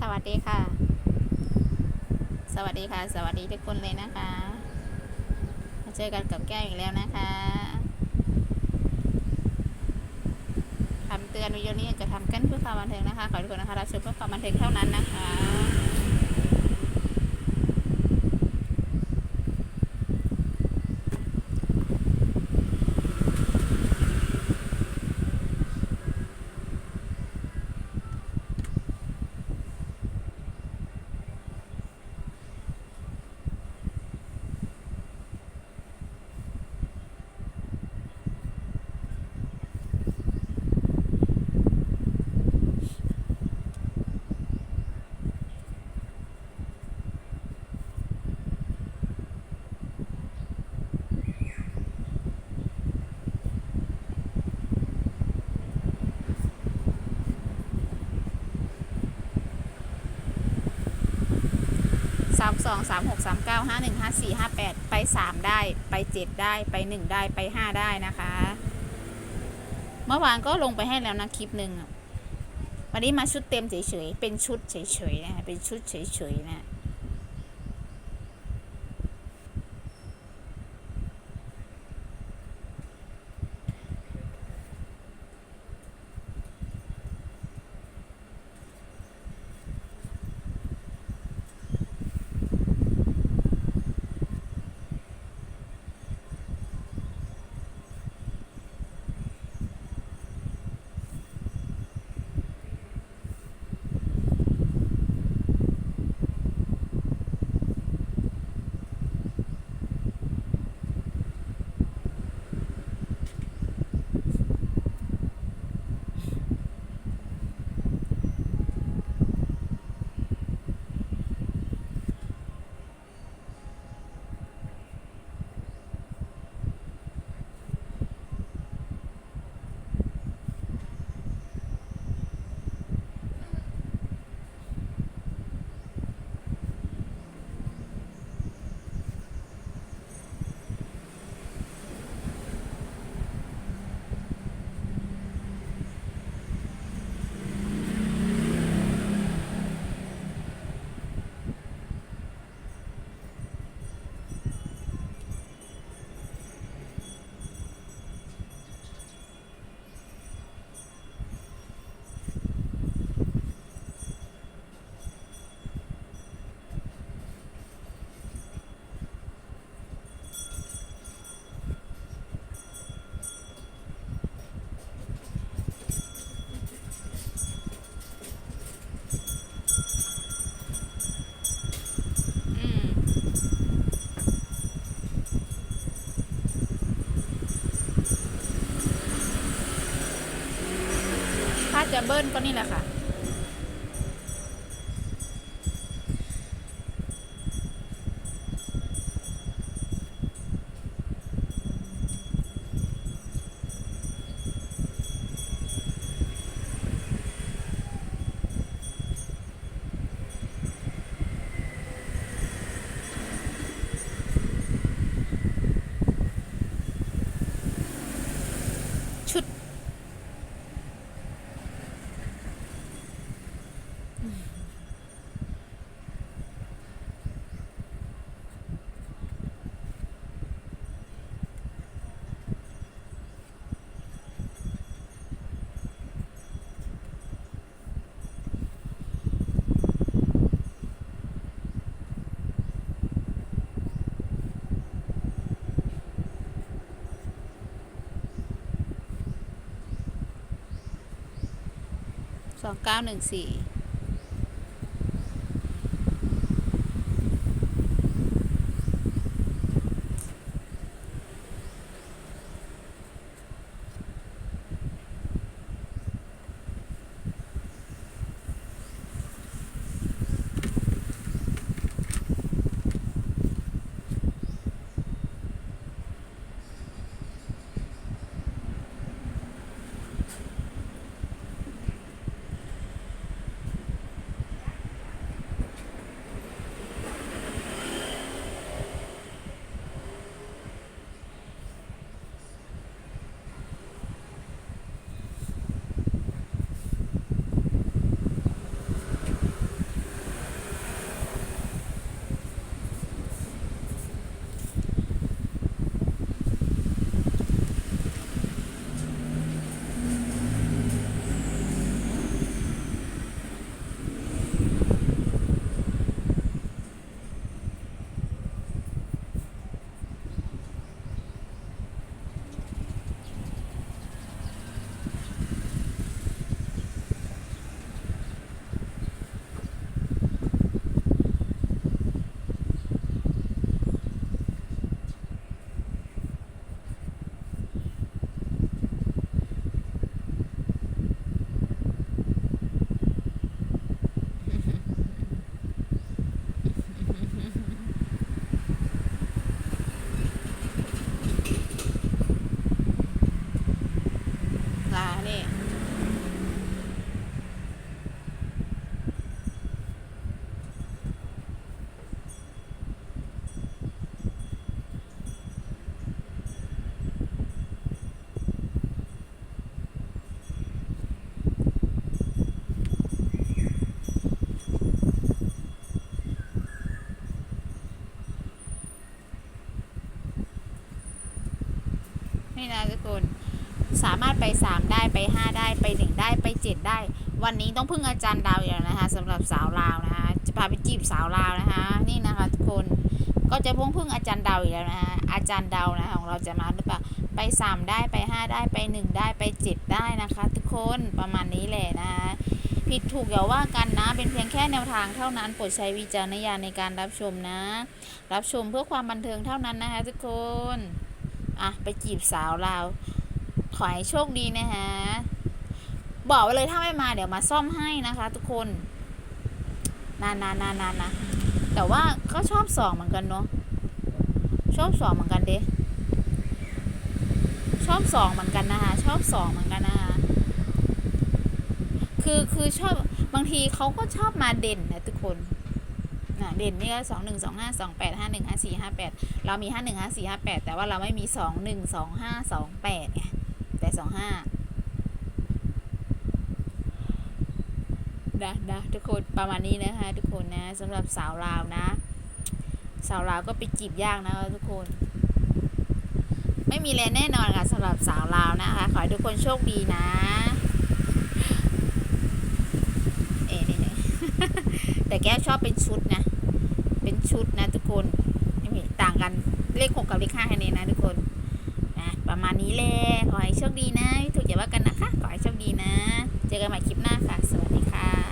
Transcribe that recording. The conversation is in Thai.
สวัสดีค่ะ สวัสดีค่ะ สวัสดีทุกคนเลยนะคะมาเจอกันกับแก้วอีกแล้วนะคะคำเตือนวิดีโอนี้จะทำกันเพื่อความบันเทิงนะคะ ขอให้ทุกคนนะคะรับชมเพื่อความบันเทิงเท่านั้นนะคะามสองสามหกสามเก้าห้าหนึ่งห้าสี่ห้าแปดไปสามได้ไปเจ็ดได้ไปหนึ่งได้ไปห้าได้นะคะ เมื่อวานก็ลงไปให้แล้วนะคลิปหนึ่งวันนี้มาชุดเต็มเฉยๆ เป็นชุดเฉยๆนะคะเป็นชุดเฉยๆนะ จะเบิ้ลก็นี่แหละค่ะ สองเก้าหนึ่งสี่ นี่นะทุกคนสามารถไป 3 ได้ไป 5 ได้ไป 1 ได้ไป 7 ได้ วันนี้ต้องพึ่งอาจารย์ดาวอีกแล้วนะคะสำหรับสาวลาวนะคะจะพาไปจีบสาวลาวนะคะนี่นะคะทุกคนก็จะพึ่งพึ่งอาจารย์ดาวอีกแล้วนะคะอาจารย์ดาวนะคะของเราจะมาหรือเปล่าไป 3 ได้ไป 5 ได้ไป 1 ได้ไป 7 ได้นะคะ ทุกคนประมาณนี้แหละนะคะผิดถูกอย่าว่ากันนะ เป็นเพียงแค่แนวทางเท่านั้นโปรดใช้วิจารณญาณในการรับชมนะ รับชมเพื่อความบันเทิงเท่านั้นนะคะทุกคน อะไปจีบสาวลาขอให้โชคดีนะฮะ บอกไว้เลยถ้าไม่มาเดี๋ยวมาซ่อมให้นะคะ ทุกคนนานานานานนะแต่ว่าก็ชอบสองเหมือนกันเนาะชอบสองเหมือนกันเด้ชอบสองเหมือนกันนะคะชอบสองเหมือนกันนะคะคือคือชอบบางทีเขาก็ชอบมาเด่นนะทุกคน เด่นนี่ก็สองหนึ่งสองห้าสองแปดห้าหนึ่งห้าสี่ห้าแปดเรามีห้าหนึ่งห้าสี่ห้าแปดแต่ว่าเราไม่มีสองหนึ่งสองห้าสองแปดไงแต่สองห้านะนะทุกคนประมาณนี้นะคะ ทุกคนนะสำหรับสาวลาวนะ สาวลาวก็ไปจีบยากนะคะทุกคน ไม่มีแลแน่นอนค่ะสำหรับสาวลาวนะคะ ขอให้ทุกคนโชคดีนะเอ๋นี่แต่แก้วชอบเป็นชุดนะ เป็นชุดนะทุกคนไม่มีต่างกันเลขหกกับเลขห้าแค่นี้นะทุกคนนะประมาณนี้แหละขอให้โชคดีนะถูกอย่าว่ากันนะคะ ขอให้โชคดีนะ เจอกันใหม่คลิปหน้าค่ะ สวัสดีค่ะ